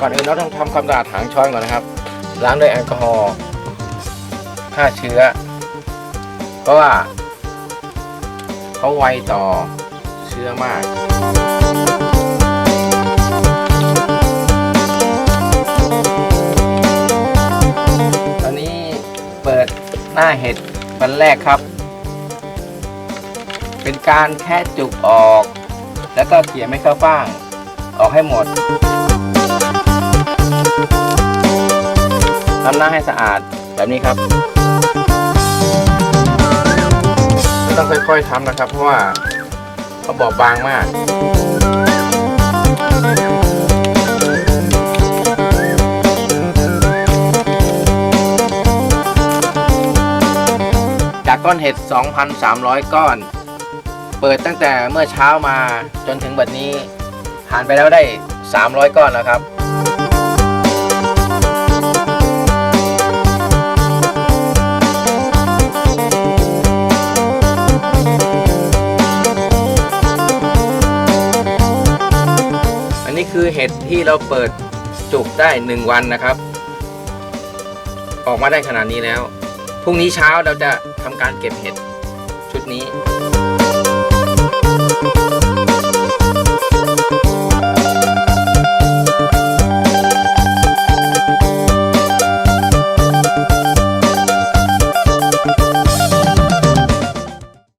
ก่อนอื่นเราต้องทำความสะอาดหางช้อนก่อนนะครับ ล้างด้วยแอลกอฮอล์ฆ่าเชื้อ เพราะว่าเขาไวต่อเชื้อมากตอนนี้เปิดหน้าเห็ดวันแรกครับ เป็นการแค่จุกออก แล้วก็เขี่ยไม่เข้าฟ้าง ออกให้หมด ทำหน้าให้สะอาดแบบนี้ครับไม่ต้องค่อยๆทำนะครับ เพราะว่าเขาบอบบางมากจากก้อนเห็ด 2,300 ก้อน เปิดตั้งแต่เมื่อเช้ามาจนถึงบัดนี้ผ่านไปแล้วได้ 300 ก้อนแล้วครับ นี่คือเห็ดที่เราเปิดจุกได้หนึ่งวันนะครับ ออกมาได้ขนาดนี้แล้ว พรุ่งนี้เช้าเราจะทำการเก็บเห็ดชุดนี้